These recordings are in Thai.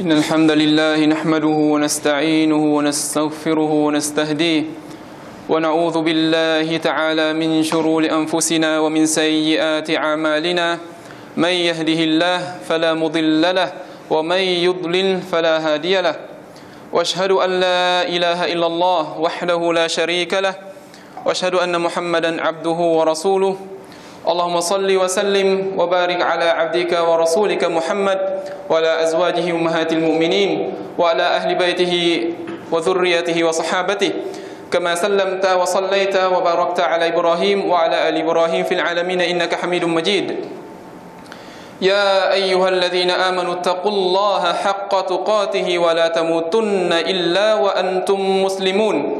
إن الحمد لله نحمده ونستعينه ونستغفره ونستهديه ونعوذ بالله تعالى من شرور أنفسنا ومن سيئات أعمالنا. من يهده الله فلا مضل له ومن يضلل فلا هادي له. وأشهد أن لا إله إلا الله وحده لا شريك له. وأشهد أن محمدا عبده ورسوله. اللهم صل وسلم وبارك على عبدك ورسولك محمد وعلى أزواجه أمهات المؤمنين وعلى أهل بيته وذريته وصحابته. كما سلمت وصليت وباركت على إبراهيم وعلى آل إبراهيم في العالمين إنك حميد مجيد. يا أيها الذين آمنوا اتقوا الله حق تقاته ولا تموتن إلا وأنتم مسلمون.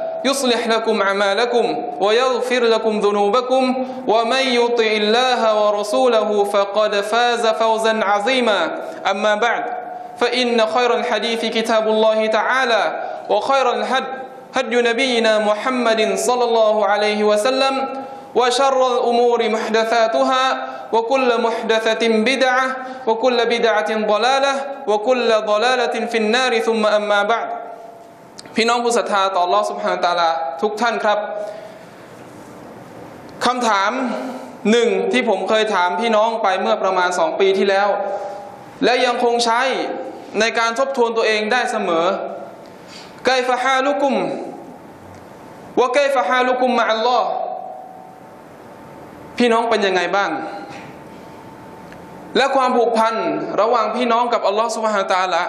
يصلح لكم أعمالكم ويغفر لكم ذنوبكم ومن يطع الله ورسوله فقد فاز فوزا عظيما. أما بعد فإن خير الحديث كتاب الله تعالى وخير الهد هدي نبينا محمد صلى الله عليه وسلم وشر الأمور محدثاتها وكل محدثة بدعة وكل بدعة ضلالة وكل ضلالة في النار. ثم أما بعد พี่น้องผู้ศรัทธาต่อลอสุภานตาลาทุกท่านครับคำถามหนึ่งที่ผมเคยถามพี่น้องไปเมื่อประมาณสองปีที่แล้ว และยังคงใช้ในการทบทวนตัวเองได้เสมอไกฟะฮาลุกุมว่าไกฟะฮาลุกุมมาอัลลอฮ์พี่น้องเป็นยังไงบ้าง และความผูกพันระหว่างพี่น้องกับอัลลอฮ์สุบฮานตาละ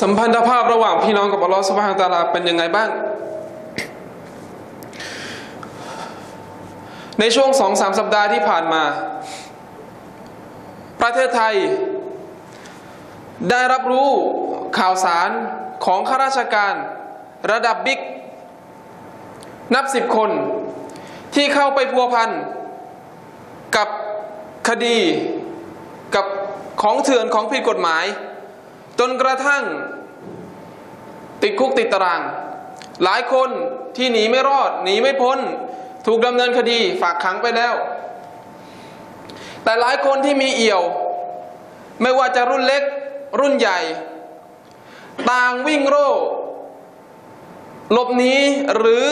สัมพันธภาพระหว่างพี่น้องกับอัลลอฮฺสุบฮานตาลาเป็นยังไงบ้าง ในช่วงสองสามสัปดาห์ที่ผ่านมา ประเทศไทย ได้รับรู้ข่าวสารของข้าราชการระดับบิ๊ก นับสิบคน ที่เข้าไปพัวพัน กับคดีกับของเถื่อนของผิดกฎหมาย จนกระทั่งติดคุกติดตาราง หลายคนที่หนีไม่รอดหนีไม่พ้น ถูกดำเนินคดีฝากขังไปแล้ว แต่หลายคนที่มีเอี่ยว ไม่ว่าจะรุ่นเล็กรุ่นใหญ่ ต่างวิ่งโร่หลบหนีหรือ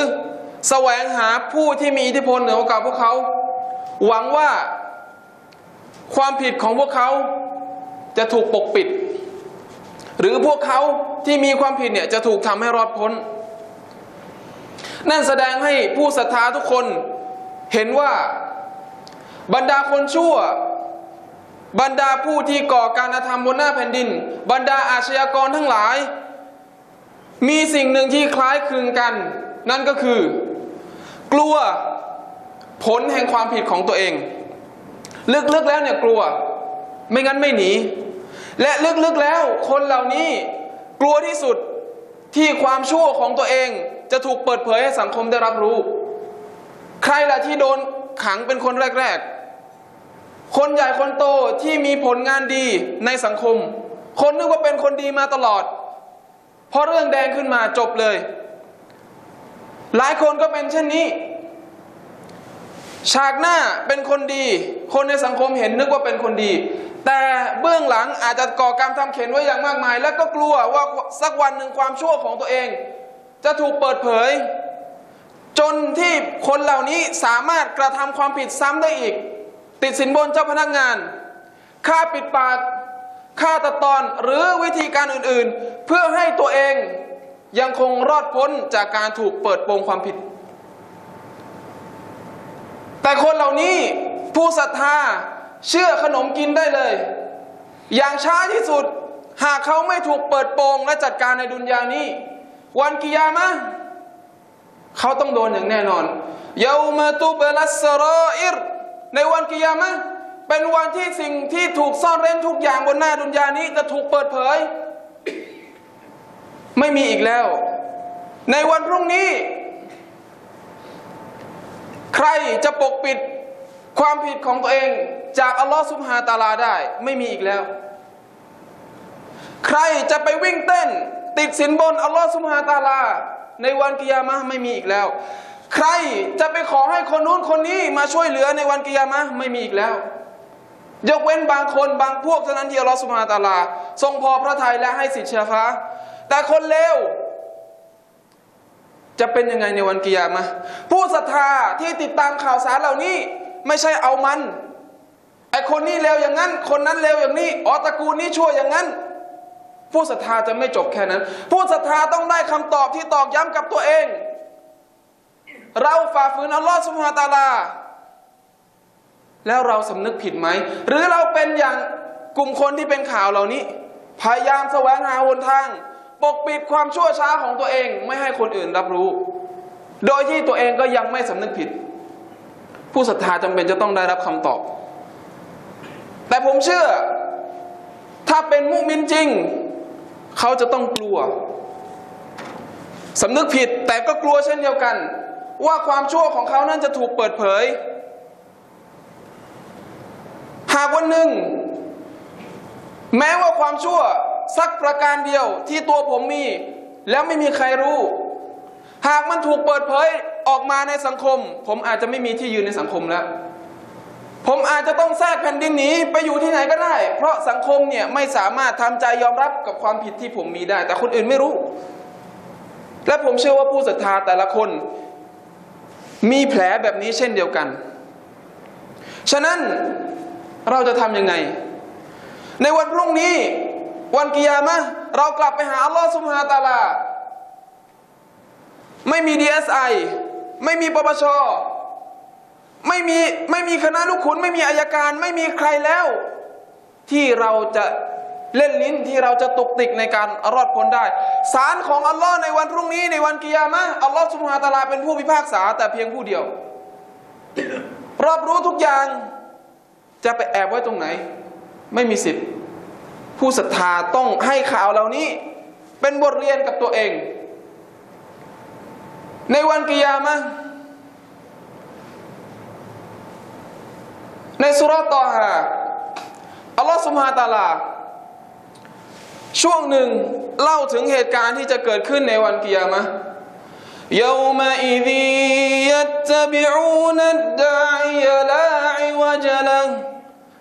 แสวงหาผู้ที่มีอิทธิพลเหนือกว่าพวกเขา หวังว่าความผิดของพวกเขาจะถูกปกปิด หรือพวกเขาที่มีความผิดเนี่ยจะถูกทำให้รอดพ้น นั่นแสดงให้ผู้ศรัทธาทุกคนเห็นว่าบรรดาคนชั่ว บรรดาผู้ที่ก่อการธรรมบนหน้าแผ่นดิน บรรดาอาชญากรทั้งหลาย มีสิ่งหนึ่งที่คล้ายคลึงกัน นั่นก็คือ กลัวผลแห่งความผิดของตัวเอง ลึกๆแล้วเนี่ยกลัว ไม่งั้นไม่หนี และลึกๆแล้วคนเหล่านี้กลัวที่สุดที่ความชั่วของตัวเองจะถูกเปิดเผยให้สังคมได้รับรู้ ใครล่ะที่โดนขังเป็นคนแรก ๆ คนใหญ่คนโตที่มีผลงานดีในสังคม คนนึกว่าเป็นคนดีมาตลอดพอเรื่องแดงขึ้นมาจบเลย หลายคนก็เป็นเช่นนี้ ฉากหน้าเป็นคนดี คนในสังคมเห็นนึกว่าเป็นคนดี แต่เบื้องหลังอาจจะก่อกรรมทำเข็นไว้อย่างมากมาย แล้วก็กลัวว่าสักวันหนึ่งความชั่วของตัวเอง จะถูกเปิดเผย จนที่คนเหล่านี้สามารถกระทำความผิดซ้ำได้อีก ติดสินบนเจ้าพนักงานฆ่าปิดปากฆ่าตัดตอนหรือวิธีการอื่นๆ เพื่อให้ตัวเองยังคงรอดพ้นจากการถูกเปิดโปงความผิด แต่คนเหล่านี้ผู้ศรัทธา เชื่อขนมกินได้เลย อย่างช้าที่สุด หากเขาไม่ถูกเปิดโปงและจัดการในดุนยานี้ วันกิยามะเขาต้องโดนอย่างแน่นอนเยามาตุเบลัสรออิรในวันกิยามะเป็นวันที่สิ่งที่ถูกซ่อนเร้นทุกอย่างบนหน้าดุนยานี้จะถูกเปิดเผย ไม่มีอีกแล้ว ในวันพรุ่งนี้ ใครจะปกปิด ความผิดของตัวเองจากอัลลอฮฺสุบฮาตาลาได้ ไม่มีอีกแล้ว ใครจะไปวิ่งเต้น ติดสินบนอัลลอฮฺสุบฮาตาลา ในวันกิยามะไม่มีอีกแล้ว ใครจะไปขอให้คนนู้นคนนี้มาช่วยเหลือในวันกิยามะไม่มีอีกแล้ว ยกเว้นบางคนบางพวกเท่านั้นที่อัลลอฮฺสุบฮาตาลา ทรงพอพระทัยและให้สิทธิ์ชฟ้าแต่คนเลวจะเป็นยังไงในวันกิยามะผู้ศรัทธาที่ติดตามข่าวสารเหล่านี้ ไม่ใช่เอามันไอคนนี้เลวอย่างนั้น คนนั้นเลวอย่างนี้อ๋อตระกูลนี้ชั่วอย่างนั้น ผู้ศรัทธาจะไม่จบแค่นั้น ผู้ศรัทธาต้องได้คำตอบที่ตอกย้ำกับตัวเอง เราฝ่าฝืนอัลลอฮฺสุบฮาตาลา แล้วเราสำนึกผิดไหม หรือเราเป็นอย่างกลุ่มคนที่เป็นข่าวเหล่านี้ พยายามแสวงหาหนทาง ปกปิดความชั่วช้าของตัวเอง ไม่ให้คนอื่นรับรู้ โดยที่ตัวเองก็ยังไม่สำนึกผิด ผู้ศรัทธาจำเป็นจะต้องได้รับคำตอบ แต่ผมเชื่อ ถ้าเป็นมุมินจริง เขาจะต้องกลัวสำนึกผิดแต่ก็กลัวเช่นเดียวกัน ว่าความชั่วของเขานั้นจะถูกเปิดเผย หากวันหนึ่ง แม้ว่าความชั่วสักประการเดียวที่ตัวผมมี แล้วไม่มีใครรู้ หากมันถูกเปิดเผย ออกมาในสังคม ผมอาจจะไม่มีที่ยืนในสังคมแล้ว ผมอาจจะต้องแทรกแผ่นดินนี้ไปอยู่ที่ไหนก็ได้ เพราะสังคมเนี่ยไม่สามารถทำใจยอมรับกับความผิดที่ผมมีได้ แต่คนอื่นไม่รู้ และผมเชื่อว่าผู้ศรัทธาแต่ละคน มีแผลแบบนี้เช่นเดียวกัน ฉะนั้นเราจะทำยังไง ในวันพรุ่งนี้วันกิยามะเรากลับไปหาอัลลอฮ์สุบฮาตาลา ไม่มี DSI ไอ ไม่มีปปชไม่มีไม่มีคณะลูกขุนไม่มีอายการ ไม่มีใครแล้ว ที่เราจะเล่นลิ้นที่เราจะตกติกในการรอดพ้นได้ศาลของอัลลอฮ์ในวันพรุ่งนี้ในวันกิยามะอัลลอฮ์สุบฮาตาลาเป็นผู้พิพากษา แต่เพียงผู้เดียว รอบรู้ทุกอย่างจะไปแอบไว้ตรงไหน ไม่มีสิทธิ์ ผู้ศรัทธาต้องให้ข่าวเหล่านี้ เป็นบทเรียนกับตัวเอง ในวันกิยามะในสุรตอฮาอัลลอฮฺสุบฮาตาลา ช่วงหนึ่งเล่าถึงเหตุการณ์ที่จะเกิดขึ้นในวันกิยามะ يومئذ يتبعون الداعي لا عوج له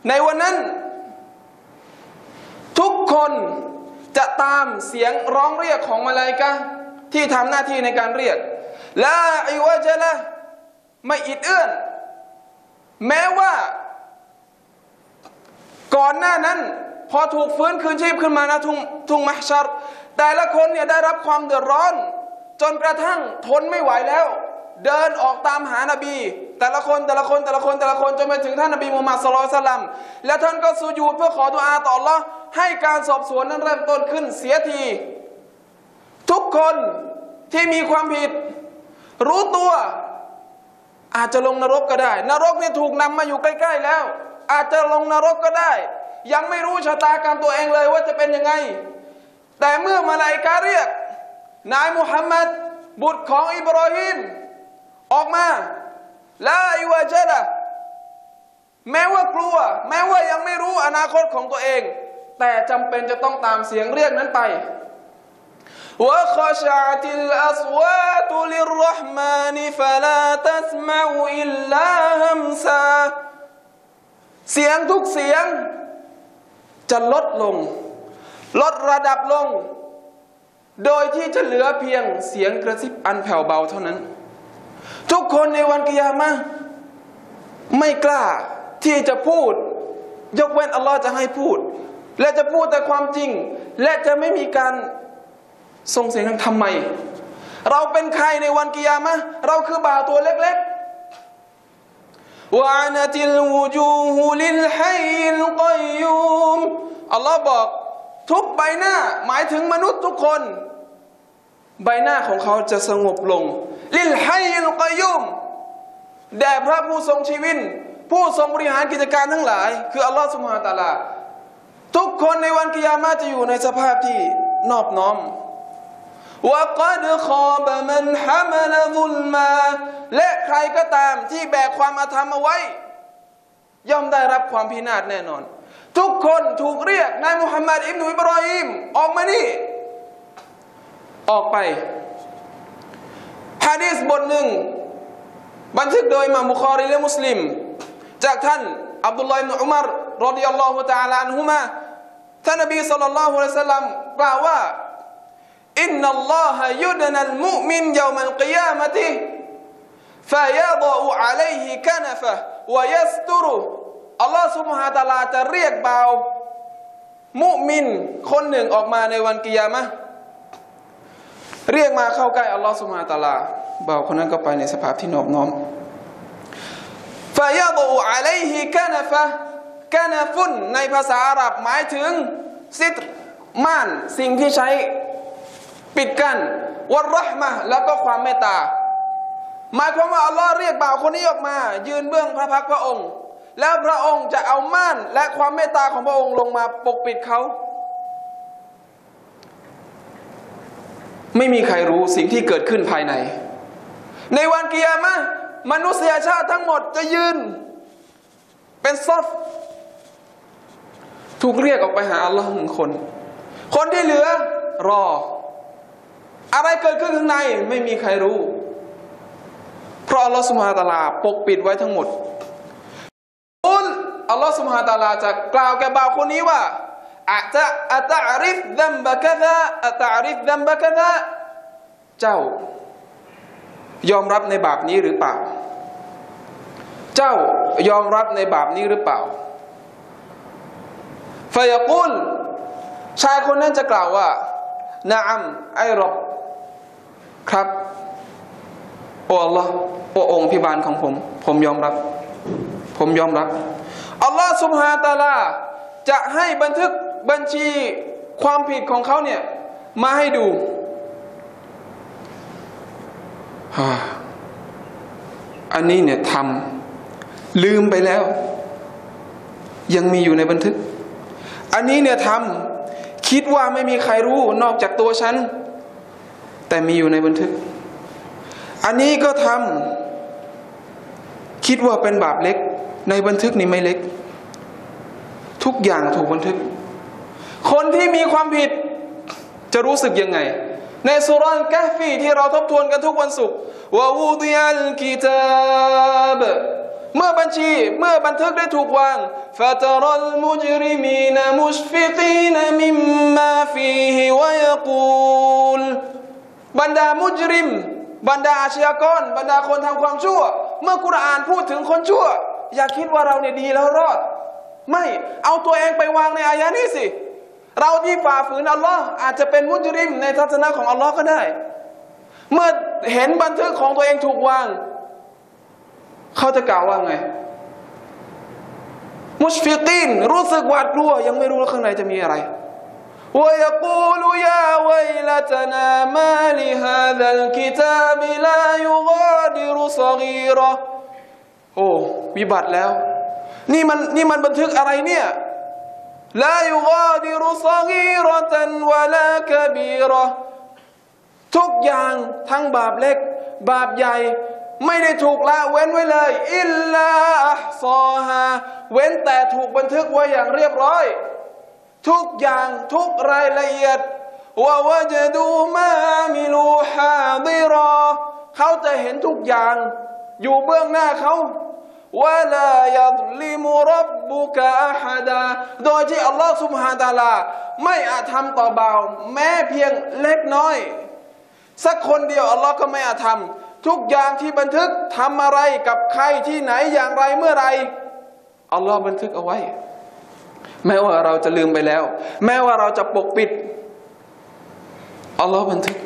ในวันนั้น ทุกคนจะตามเสียงร้องเรียกของมาลายกาที่ทำหน้าที่ในการเรียก ละอิวะจละไม่อิดเอื้อน แม้ว่า ก่อนหน้านั้น พอถูกฟื้นคืนชีพขึ้นมานะทุ่งทุ่งมัชชัรแต่ละคนเนี่ยได้รับความเดือดร้อน จนกระทั่งทนไม่ไหวแล้ว เดินออกตามหานบี แต่ละคนแต่ละคนแต่ละคนแต่ละคนจนไปถึงท่านนบีมูฮัมมัดสุลตัลลัมและท่านก็สุญูดเพื่อขอดุอาต่อ Allah ให้การสอบสวนนั้นเริ่มต้นขึ้นเสียที ทุกคนที่มีความผิด รู้ตัวอาจจะลงนรกก็ได้ นรกเนี่ยถูกนำมาอยู่ใกล้ ๆ แล้ว อาจจะลงนรกก็ได้ ยังไม่รู้ชะตากรรมตัวเองเลยว่าจะเป็นยังไง แต่เมื่อมาลายกาเรียก นายมุฮัมมัดบุตรของอิบรอฮิมออกมาลาอิวะเจดะแม้ว่ากลัว แม้ว่ายังไม่รู้อนาคตของตัวเอง แต่จำเป็นจะต้องตามเสียงเรียกนั้นไป وخشعت الأصوات للرحمن فلا تسمع إلا همسا เสียงทุกเสียงจะลดลง ลดระดับลง โดยที่จะเหลือเพียงเสียงกระซิบอันแผ่วเบาเท่านั้น ทุกคนในวันกิยามะห์ไม่กล้าที่จะพูด ยกเว้นอัลลอฮ์จะให้พูด และจะพูดแต่ความจริง และจะไม่มีการ ส่งเสียงดังทำไม เราเป็นใครในวันกิยามะเราคือบ่าวตัวเล็กๆวานาติลวูจูฮุลิลฮัยลกัยยูมอัลลอฮ์บอก ทุกใบหน้า หมายถึงมนุษย์ทุกคน ใบหน้าของเขาจะสงบลง ลิลฮัยลกัยยูมแด่พระผู้ทรงชีวิต ผู้ทรงบริหารกิจการทั้งหลาย คืออัลลอฮ์สุบฮานตะอาลา ทุกคนในวันกิยามะจะอยู่ในสภาพที่นอบน้อม ว่ากัดขอบมันฮามลซุลมา และใครก็ตามที่แบกความอาธรรมเอาไว้ ย่อมได้รับความพินาศแน่นอน ทุกคนถูกเรียกนายมุฮัมมัดอิบนุอิบรอฮิมออกมานี่ ออกไปฮะดีษบทหนึ่ง บันทึกโดยมามุคอรีและมุสลิม จากท่านอับดุลลอฮ์อิบนุอุมารรอดิยัลลอฮุตะอาลาอันฮุมาท่านนบีศ็อลลัลลอฮุอะลัยฮิวะซัลลัมกล่าวว่า อินนัลลอฮะยุดนัลมุมินยามัลกิยามะติฟายาดออุอะลัยฮิกะนฟะวยัสตุรุอัลลอฮ์ซุบฮาตาลาจะเรียกเบามุมินคนหนึ่งออกมาในวันกิยามะเรียกมาเข้าใกล้อัลลอฮ์ซุบฮาตาลาเบาคนนั้นก็ไปในสภาพที่นอบน้อมฟายาดออุอะลัยฮิกะนฟะกะนฟุนในภาษาอาหรับหมายถึงซิตม่านสิ่งที่ใช้ ปิดกัน้นวรหมะแล้วก็ความเมตตาหมายความว่าอัลลอฮ์เรียกบ่าวคนนี้ออกมา ยืนเบื้องพระพักพระองค์ แล้วพระองค์จะเอาม่านและความเมตตาของพระองค์ลงมาปกปิดเขาไม่มีใครรู้สิ่งที่เกิดขึ้นภายใน ในวันกิยามะมนุษยชาติทั้งหมดจะยืน เป็นซอฟถูกเรียกออกไปหาอัลลอฮ์หนึ่งคน คนที่เหลือรอ อะไรเกิดขึ้นข้างในไม่มีใครรู้ เพราะอัลลอฮ์สุบฮาตะลาปกปิดไว้ทั้งหมดอุลอัลลอฮ์สุบฮาตะลาจะกล่าวแก่บ่าวคนนี้ว่าอะจะอะตะริฟดัมบะกะซะอะตะริฟดัมบะกะซะเจ้ายอมรับในบาปนี้หรือเปล่า เจ้ายอมรับในบาปนี้หรือเปล่าฟยกุลชายคนนั้นจะกล่าวว่านาอัมไอรบ ครับ โอ้ Allah โอ้องค์พิบาลของผม ผมยอมรับ ผมยอมรับอัลลอฮ์สุบฮาตาลา จะให้บันทึกบัญชีความผิดของเขาเนี่ย มาให้ดูอันนี้เนี่ยทำลืมไปแล้ว ยังมีอยู่ในบันทึก อันนี้เนี่ยทำคิดว่าไม่มีใครรู้นอกจากตัวฉัน แต่มีอยู่ในบันทึก อันนี้ก็ทำคิดว่าเป็นบาปเล็ก ในบันทึกนี่ไม่เล็ก ทุกอย่างถูกบันทึก คนที่มีความผิดจะรู้สึกยังไง ในสุรานกะฟีที่เราทบทวนกันทุกวันศุกร์วะวูดิยัลกิตาบเมื่อบัญชีเมื่อบันทึกได้ถูกวางฟาตรัลมุจริมีนมุชฟิกีนมิมมาฟีฮิวะยกูล บรรดามุจริม บรรดาอาชญากร บรรดาคนทำความชั่ว เมื่อกุรอานพูดถึงคนชั่ว อย่าคิดว่าเราเนี่ยดีแล้วรอด ไม่เอาตัวเองไปวางในอายะนี้สิ เราที่ฝ่าฝืนอัลลอฮ์อาจจะเป็นมุจริม ในทัศนะของอัลลอฮ์ก็ได้ เมื่อเห็นบันทึกของตัวเองถูกวาง เขาจะกล่าวว่าไง มุชฟิกีนรู้สึกหวาดกลัว ยังไม่รู้ว่าข้างในจะมีอะไร ويقول يا ويلتنا ما لهذا الكتاب لا يغادر صغيرة โอ้วิบัติแล้ว นี่มันนี่มันบันทึกอะไรเนี่ย لا يغادر صغيرة ولا كبيرة ทุกอย่างทั้งบาปเล็ก บาปใหญ่ ไม่ได้ถูกละเว้นไว้เลย อิลลาอัฮซอฮาเว้นแต่ถูกบันทึกไว้อย่างเรียบร้อย ทุกอย่างทุกรายละเอียดว่าวจะดูมามิลูฮาดิรอเขาจะเห็นทุกอย่าง อยู่เบื้องหน้าเขาวะลายัลิมุรับบุกะฮัดาโดยที่อัลลอฮ์สุบฮาตาลา ไม่อาจทำต่อเบา แม้เพียงเล็กน้อย สักคนเดียวอัลลอฮ์ก็ไม่อาจทำทุกอย่างที่บันทึกทำอะไรกับใครที่ไหนอย่างไรเมื่อไรอัลลอฮ์บันทึกเอาไว้ แม้ว่าเราจะลืมไปแล้ว แม้ว่าเราจะปกปิดอัลลอฮ์บันทึก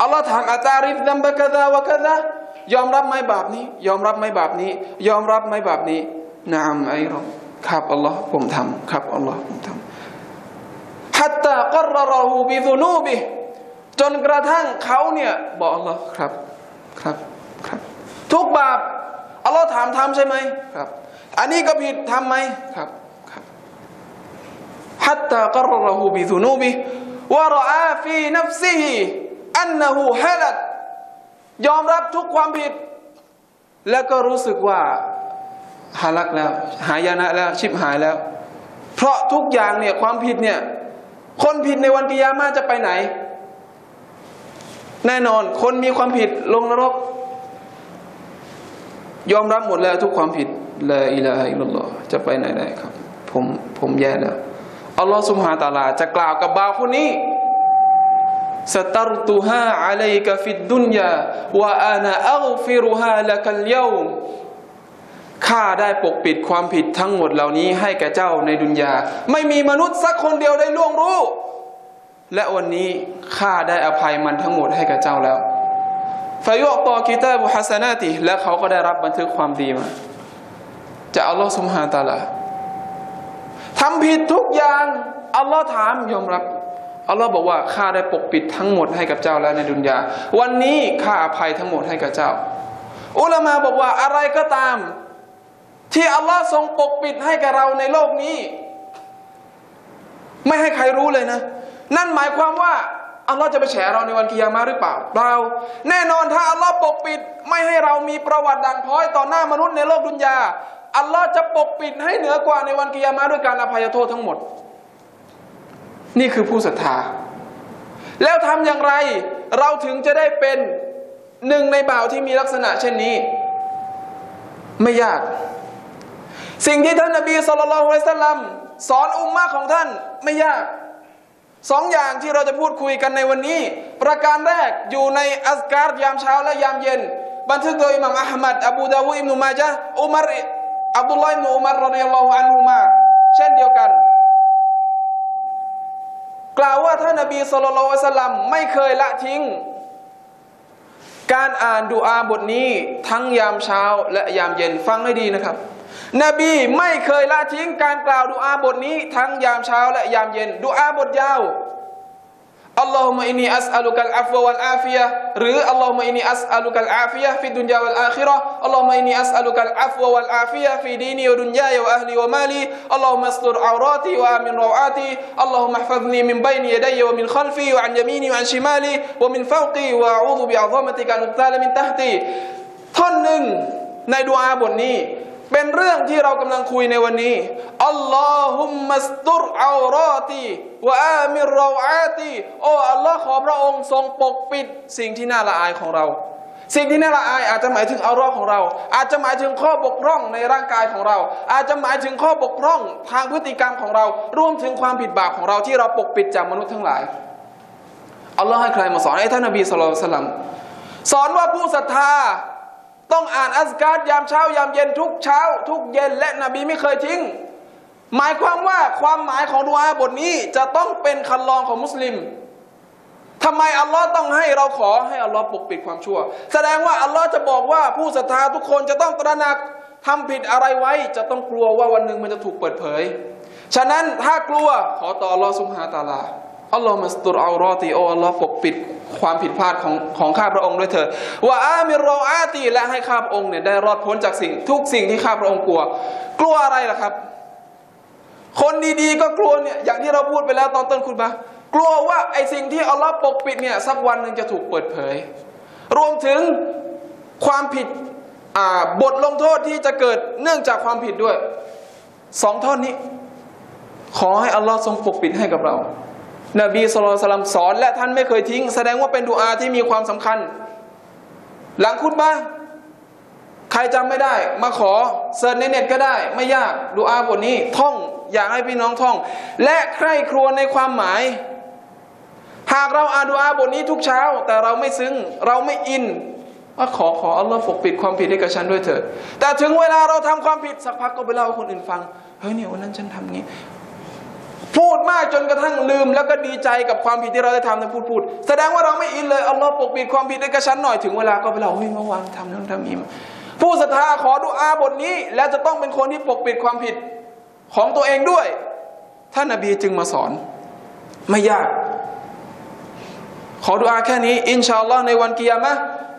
อัลลอฮ์ถามอาจาริฟดัมบะกะดาวะกะดายอมรับไหมบาปนี้ ยอมรับไหมบาปนี้ ยอมรับไหมบาปนี้นามไอรอครับอัลลอฮ์ผมทำครับอัลลอฮ์ผมทำฮัตตากรรหูบิซุนูบิจนกระทั่งเขาเนี่ยบอกอัลลอฮ์ครับครับครับ ทุกบาปอัลลอฮ์ถามทำใช่ไหมครับ อันนี้ก็ผิดทำไหมครับ ฮัตตากรรหูบิซุนูบิวะรออาฟีนัฟซิฮิอันนหูฮะลัดยอมรับทุกความผิด แล้วก็รู้สึกว่าหาลักแล้ว หายนะแล้ว ชิบหายแล้ว เพราะทุกอย่างเนี่ยความผิดเนี่ย คนผิดในวันกิยามาจะไปไหน แน่นอนคนมีความผิดลงนรก ยอมรับหมดแล้วทุกความผิดละอิลาฮะอิลลอจะไปไหนได้ครับ ผมผมแย่แล้ว อัลลอฮ์สุบฮาตาลา จะกล่าวกับบ่าวคนนี้สตรตุฮาอะลัยกฟิดดุนยาวะอานาอัลฟิรุฮาละกัลเยาข้าได้ปกปิดความผิดทั้งหมดเหล่านี้ให้แก่เจ้าในดุนยา ไม่มีมนุษย์สักคนเดียวได้ล่วงรู้ และวันนี้ข้าได้อภัยมันทั้งหมดให้แก่เจ้าแล้วฟายุตอกิตาบุฮัสนาติและเขาก็ได้รับบันทึกความดีมาจากอัลลอฮ์สุมฮาตาลา ทำผิดทุกอย่างอัลลอฮ์ถามยอมรับอัลลอฮ์บอกว่าข้าได้ปกปิดทั้งหมดให้กับเจ้าแล้วในดุนยา วันนี้ข้าอภัยทั้งหมดให้กับเจ้า อุลามาบอกว่าอะไรก็ตาม ที่อัลลอฮ์ทรงปกปิดให้กับเราในโลกนี้ ไม่ให้ใครรู้เลยนะ นั่นหมายความว่าอัลลอฮ์จะไปแฉเราในวันกิยามาหรือเปล่าเปล่าแน่นอนถ้าอัลลอฮ์ปกปิด ไม่ให้เรามีประวัติดังพ้อยต่อหน้ามนุษย์ในโลกดุนยา อัลลอฮ์จะปกปิดให้เหนือกว่าในวันกิยามาด้วยการอภัยโทษทั้งหมด นี่คือผู้ศรัทธา แล้วทำอย่างไร เราถึงจะได้เป็นหนึ่งในบ่าวที่มีลักษณะเช่นนี้ ไม่ยาก สิ่งที่ท่านนบีสุลต่านละลัมสอนอุมมะของท่านไม่ยากสองอย่างที่เราจะพูดคุยกันในวันนี้ ประการแรกอยู่ในอัสการยามเช้าและยามเย็น บันทึกโดยอิหม่ามอัลมัดอบูดาวูอิมนุมาจาอุมาร อับดุลลอฮ์อิมนุอุมารรดิยัลลอฮุอันฮุมาเช่นเดียวกัน กล่าวว่าท่านนบีสุลต่านละลัมไม่เคยละทิ้ง การอ่านดูอาบทนี้ทั้งยามเช้าและยามเย็นฟังให้ดีนะครับ นบีไม่เคยละทิ้งการกล่าวดุอาบทนี้ทั้งยามเช้าและยามเย็นดุอาบทยาว อัลลอฮุมะอินีอัสอัลุกัลอัฟวัลอาฟิยะหรืออัลลอฮุมะอินีอัสอัลุกัลอาฟิยะฟิดุนยาวัลอาคิเราะห์อัลลอฮุมะอินีอัสอัลุกัลอัฟวัลอาฟิยะฟิดีนีวะดุนยาวะอัลลีวะมาลีอัลลอฮุมะสตุรอารอตีวะอามินรออาตีอัลลอฮุมะห์ฟัซนีมินบัยนียะดัยวะมินคัลฟีวะอันยามีนีวะอันชิมาลีวะมินฟาวกีวะอูซุบิอัซอมะติกานุตาลมินตะฮตีท่อนหนึ่งในดุอาบทนี้ เป็นเรื่องที่เรากำลังคุยในวันนี้อัลลอฮุมมัสตุรอารอตีวะอามิรออาตีโอ้อัลลอฮ์ขอพระองค์ทรงปกปิด สิ่งที่น่าละอายของเรา สิ่งที่น่าละอายอาจจะหมายถึงอารอของเรา อาจจะหมายถึงข้อบกพร่องในร่างกายของเรา อาจจะหมายถึงข้อบกพร่องทางพฤติกรรมของเรา รวมถึงความผิดบาปของเราที่เราปกปิดจากมนุษย์ทั้งหลายอัลลอฮ์ให้ใครมาสอนให้ท่านนบีสุลต่านสอนว่าผู้ศรัทธา ต้องอ่านอัสการยามเช้ายามเย็นทุกเช้า ทุกเย็นและนบีไม่เคยทิ้ง หมายความว่าความหมายของดุอาบทนี้จะต้องเป็นคันลองของมุสลิมทำไมอัลลอฮ์ต้องให้เราขอให้อัลลอฮ์ปกปิดความชั่ว แสดงว่าอัลลอฮ์จะบอกว่าผู้ศรัทธาทุกคนจะต้องตระหนักทำผิดอะไรไว้ จะต้องกลัวว่าวันหนึ่งมันจะถูกเปิดเผย ฉะนั้นถ้ากลัวขอต่ออัลลอฮ์สุบฮาตาลา อัลลอฮ์มัสตุรอัลรอตีโออัลลอฮ์ปกปิดความผิดพลาดของของข้าพระองค์ด้วยเถิดว่าอามิรออาตีและให้ข้าพระองค์เนี่ยได้รอดพ้นจากสิ่งทุกสิ่งที่ข้าพระองค์กลัว กลัวอะไรล่ะครับ คนดีๆก็กลัวเนี่ยอย่างที่เราพูดไปแล้วตอนต้นคุณมากลัวว่าไอ้สิ่งที่อัลลอฮ์ปกปิดเนี่ยสักวันหนึ่งจะถูกเปิดเผย รวมถึงความผิดบทลงโทษที่จะเกิดเนื่องจากความผิดด้วยสองท่อนนี้ ขอให้อัลลอฮ์ทรงปกปิดให้กับเรา นบีสุลต่านสอน และท่านไม่เคยทิ้ง แสดงว่าเป็นดุอาที่มีความสำคัญ หลังคุตบ้าใครจำไม่ได้ มาขอเสิร์ชในเน็ตก็ได้ ไม่ยากดูอาบทนี้ ท่องอยากให้พี่น้องท่อง และใคร่ครวญในความหมาย หากเราอ่านดูอาบทนี้ทุกเช้า แต่เราไม่ซึ้งเราไม่อินว่าขอขออัลลอฮ์ปกปิดความผิดให้กับฉันด้วยเถิดแต่ถึงเวลาเราทำความผิดสักพักก็ไปเล่าให้คนอื่นฟังเฮ้ยเนี่ยวันนั้นฉันทำงี้ พูดมากจนกระทั่งลืม แล้วก็ดีใจกับความผิดที่เราได้ทำนะพูดพูดแสดงว่าเราไม่อินเลยอัลลอฮ์ปกปิดความผิดให้กับฉันหน่อยถึงเวลาก็ไปเล่าเฮ้ยเมื่อวานทำนั่นทำนี้มาผู้ศรัทธาขอดุอาบทนี้ และจะต้องเป็นคนที่ปกปิดความผิดของตัวเองด้วย ท่านนบีจึงมาสอน ไม่ยาก ขอดุอาแค่นี้ อินชาอัลลอฮ์ในวันกิยามะ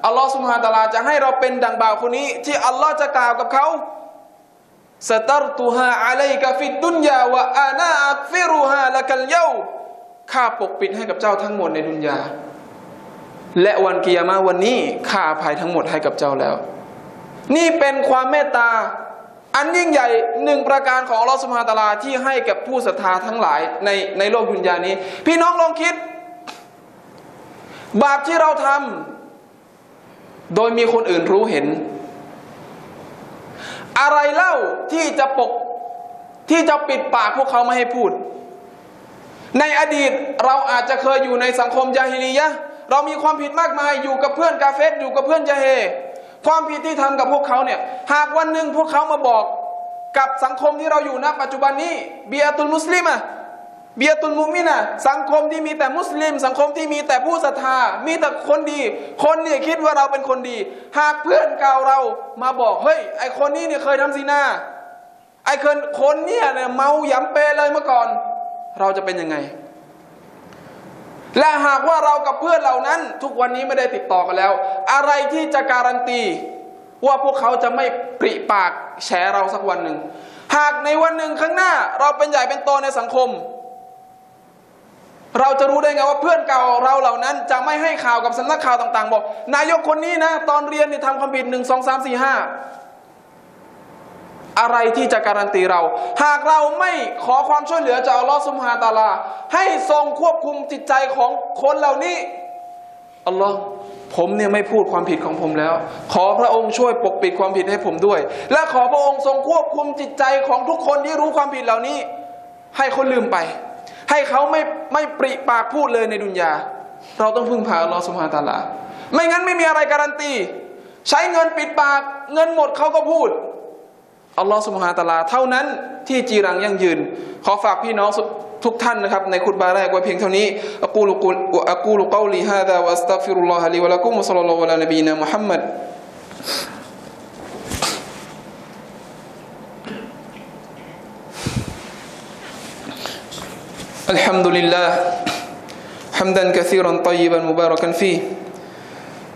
อัลลอฮ์สุบฮานตะอาลาจะให้เราเป็นดังบ่าวคนนี้ ที่อัลลอฮ์จะกล่าวกับเขา สตรตุฮาอะลัยกะฟิดดุนยาวะอานาอักฟิรุฮาละกัลเยาข้าปกปิดให้กับเจ้าทั้งหมดในดุนยา และวันกิยามะวันนี้ข้าอภัยทั้งหมดให้กับเจ้าแล้ว นี่เป็นความเมตตา อันยิ่งใหญ่หนึ่งประการของอัลลอฮฺสุฮาตาลาที่ให้กับผู้ศรัทธาทั้งหลายในในโลกดุนยานี้ พี่น้องลองคิด บาปที่เราทำโดยมีคนอื่นรู้เห็น อะไรเล่าที่จะปกที่จะปิดปากพวกเขาไม่ให้พูด ในอดีตเราอาจจะเคยอยู่ในสังคมยาฮิลียะเรามีความผิดมากมายอยู่กับเพื่อนกาเฟสอยู่กับเพื่อนยาเฮ ความผิดที่ทำกับพวกเขาเนี่ย หากวันหนึ่งพวกเขามาบอกกับสังคมที่เราอยู่ณปัจจุบันนี้เบียตุลมุสลิมอะ เบียตุลมุมินะสังคมที่มีแต่มุสลิม สังคมที่มีแต่ผู้ศรัทธา มีแต่คนดี คนเนี่ยคิดว่าเราเป็นคนดี หากเพื่อนเก่าเรามาบอกเฮ้ยไอคนนี้เนี่ยเคยทำซีนาไอคนคนเนี่ยเนี่ยเมาหยำเปเลยเมื่อก่อน เราจะเป็นยังไง และหากว่าเรากับเพื่อนเหล่านั้น ทุกวันนี้ไม่ได้ติดต่อกันแล้ว อะไรที่จะการันตี ว่าพวกเขาจะไม่ปริปากแฉเราสักวันหนึ่งหากในวันหนึ่งข้างหน้า เราเป็นใหญ่เป็นโตในสังคม เราจะรู้ได้ไงว่าเพื่อนเก่าเราเหล่านั้น จะไม่ให้ข่าวกับสำนักข่าวต่าง ๆ บอก นายกคนนี้นะ ตอนเรียนเนี่ยทำความผิดหนึ่งสองสามสี่ห้าอะไรที่จะการันตีเรา หากเราไม่ขอความช่วยเหลือจากอัลลอฮฺสุบฮาตาลา ให้ทรงควบคุมจิตใจของคนเหล่านี้อัลลอฮ์ผมเนี่ยไม่พูดความผิดของผมแล้ว ขอพระองค์ช่วยปกปิดความผิดให้ผมด้วย และขอพระองค์ทรงควบคุมจิตใจของทุกคนที่รู้ความผิดเหล่านี้ ให้เขาลืมไป ให้เขาไม่ไม่ปริปากพูดเลยในดุนยา เราต้องพึ่งพาอัลลอฮฺสุบฮานตาลา ไม่งั้นไม่มีอะไรการันตี ใช้เงินปิดปากเงินหมดเขาก็พูดอัลลอฮฺสุบฮานตะลา เท่านั้นที่จีรังยั่งยืน ขอฝากพี่น้องทุกท่านนะครับในคุตบาแรกไว้เพียงเท่านี้อักูลุกุลอักูลุกอลีฮาดาวัสตัฟิรุลลอฮะลีวะลักุมุสลลัลลอฮุอะลานบีนะมุฮัมมัด الحمد لله حمدا كثيرا طيبا مباركا فيه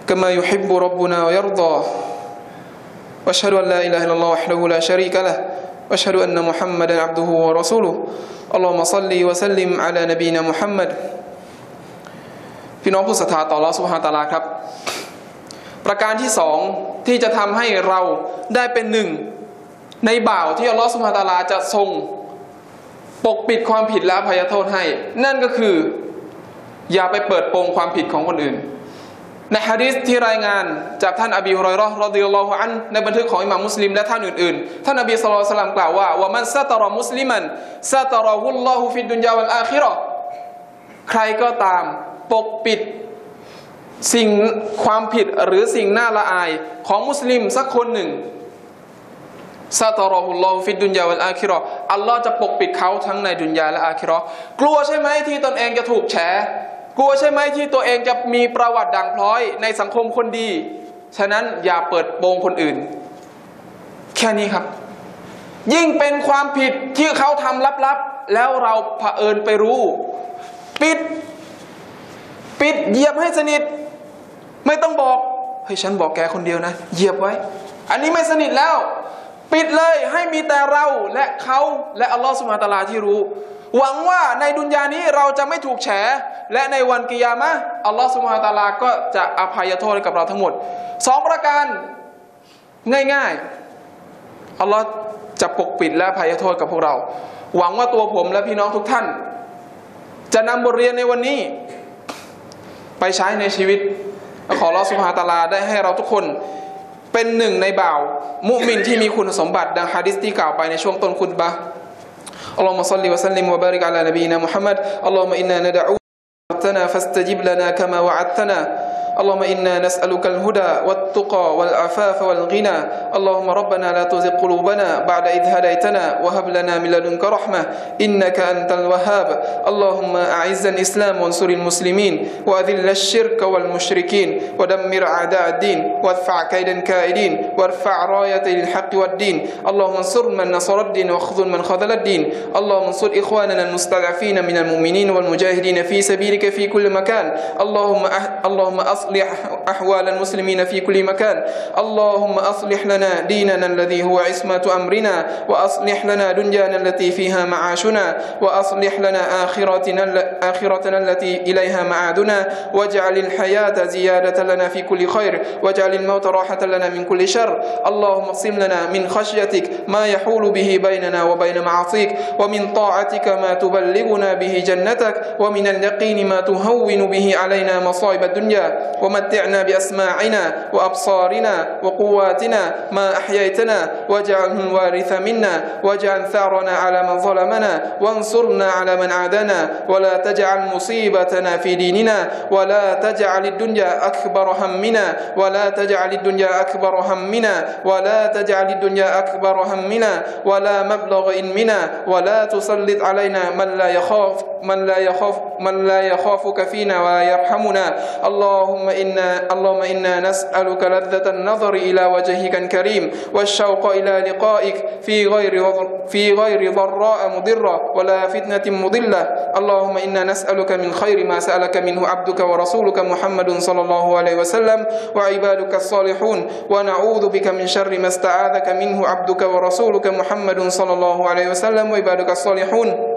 كما يحب ربنا ويرضى واشهد ان لا اله الا الله وحده لا شريك له واشهد ان محمدا عبده ورسوله اللهم صل وسلم على نبينا محمد พี่น้องผู้ศรัทธาต่อลอสุภาตาลาครับ ประการที่สองที่จะทำให้เราได้เป็นหนึ่ง ในบ่าวที่อัลลอฮฺสุบฮาตาลาจะทรง ปกปิดความผิดและอภัยโทษให้ นั่นก็คือ อย่าไปเปิดโปงความผิดของคนอื่น ในฮะดิษที่รายงานจากท่านอบีฮุรอยเราะห์รอฎิยัลลอฮุอันในบันทึกของอิหม่ามมุสลิมและท่านอื่นๆ ท่านอบีศ็อลลัลลอฮุลัยฮิวะซัลลัมกล่าวว่าว่ามันซะตะรอมุสลิมันซะตะรอฮุลลอฮุฟิดดุนยาวัลอาคิราะห์ใครก็ตามปกปิดสิ่งความผิดหรือสิ่งน่าละอายของมุสลิมสักคนหนึ่ง ซาตารอฮุลลอฮฟิดดุนยาวัลอาคิราะห์อัลลอฮ์จะปกปิดเขาทั้งในดุนยาและอาคิราะห์กลัวใช่ไหมที่ตนเองจะถูกแฉ กลัวใช่ไหมที่ตัวเองจะมีประวัติด่างพร้อยในสังคมคนดี ฉะนั้นอย่าเปิดโปงคนอื่น แค่นี้ครับ ยิ่งเป็นความผิดที่เขาทำลับๆ แล้วเราเผอิญไปรู้ ปิด ปิดเหยียบให้สนิท ไม่ต้องบอก เฮ้ยฉันบอกแกคนเดียวนะ เหยียบไว้ อันนี้ไม่สนิทแล้ว ปิดเลยให้มีแต่เราและเขาและอัลลอฮฺสุบฮาตลาที่รู้ หวังว่าในดุนยานี้เราจะไม่ถูกแฉ และในวันกิยามะอัลลอฮฺสุบฮาตลาก็จะอภัยโทษกับเราทั้งหมดสองประการง่ายๆอัลลอฮ์จะปกปิดและอภัยโทษกับพวกเรา หวังว่าตัวผมและพี่น้องทุกท่าน จะนำบทเรียนในวันนี้ ไปใช้ในชีวิตขอรอสุภาตาลาได้ให้เราทุกคน เป็นหนึ่งในบ่าว มุมินที่มีคุณสมบัติดังฮะดิษที่กล่าวไปในช่วงต้นคุตบะ اللهم صل وسلم وبارك على نبينا محمد اللهم إنا ندعوك فاستجب لنا كما وعدتنا اللهم إنا نسألك الهدى والتقى والعفاف والغنى. اللهم ربنا لا تزغ قلوبنا بعد إذ هديتنا وهب لنا من لدنك رحمة إنك أنت الوهاب. اللهم أعز الإسلام وانصر المسلمين وأذل الشرك والمشركين ودمر أعداء الدين وادفع كيد الكائدين وارفع راية الحق والدين. اللهم انصر من نصر الدين واخذل من خذل الدين. اللهم انصر إخواننا المستضعفين من المؤمنين والمجاهدين في سبيلك في كل مكان. اللهم أح... اللهم أصلح أحوال المسلمين في كل مكان. اللهم أصلح لنا ديننا الذي هو عصمة أمرنا وأصلح لنا دنيانا التي فيها معاشنا وأصلح لنا آخرتنا آخرتنا التي إليها معادنا. واجعل الحياة زيادة لنا في كل خير واجعل الموت راحة لنا من كل شر. اللهم اقسم لنا من خشيتك ما يحول به بيننا وبين معاصيك ومن طاعتك ما تبلغنا به جنتك ومن اليقين ما تهون به علينا مصائب الدنيا. ومتعنا بأسماعنا وأبصارنا وقواتنا ما أحييتنا واجعله الوارث منا واجعل ثارنا على من ظلمنا وانصرنا على من عادانا ولا تجعل مصيبتنا في ديننا ولا تجعل الدنيا أكبر همنا ولا تجعل الدنيا أكبر همنا ولا تجعل الدنيا أكبر همنا ولا مبلغ علمنا ولا تسلط علينا من لا يخاف من لا يخاف من لا يخافك فينا ولا يرحمنا اللهم إنا اللهم إنا نسألك لذة النظر إلى وجهك الكريم والشوق إلى لقائك في غير في غير ضراء مضرة ولا فتنة مضلة. اللهم إنا نسألك من خير ما سألك منه عبدك ورسولك محمد صلى الله عليه وسلم وعبادك الصالحون. ونعوذ بك من شر ما استعاذك منه عبدك ورسولك محمد صلى الله عليه وسلم وعبادك الصالحون.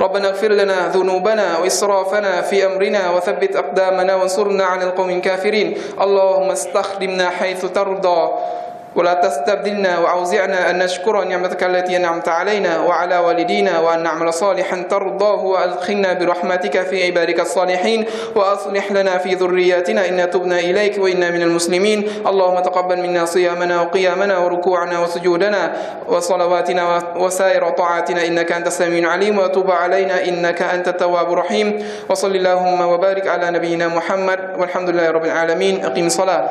ربنا اغفر لنا ذنوبنا وإسرافنا في أمرنا وثبت أقدامنا وانصرنا على القوم الكافرين. اللهم استخدمنا حيث ترضى. ولا تستبدلنا وأوزعنا أن نشكر نعمتك التي أنعمت علينا وعلى والدينا وأن نعمل صالحا ترضاه وأدخلنا برحمتك في عبادك الصالحين وأصلح لنا في ذرياتنا إنا تبنا إليك وإنا من المسلمين. اللهم تقبل منا صيامنا وقيامنا وركوعنا وسجودنا وصلواتنا وسائر طاعاتنا. إنك أنت السميع العليم. وتب علينا. إنك أنت التواب الرحيم. وصل اللهم وبارك على نبينا محمد والحمد لله رب العالمين. أقيم الصلاة.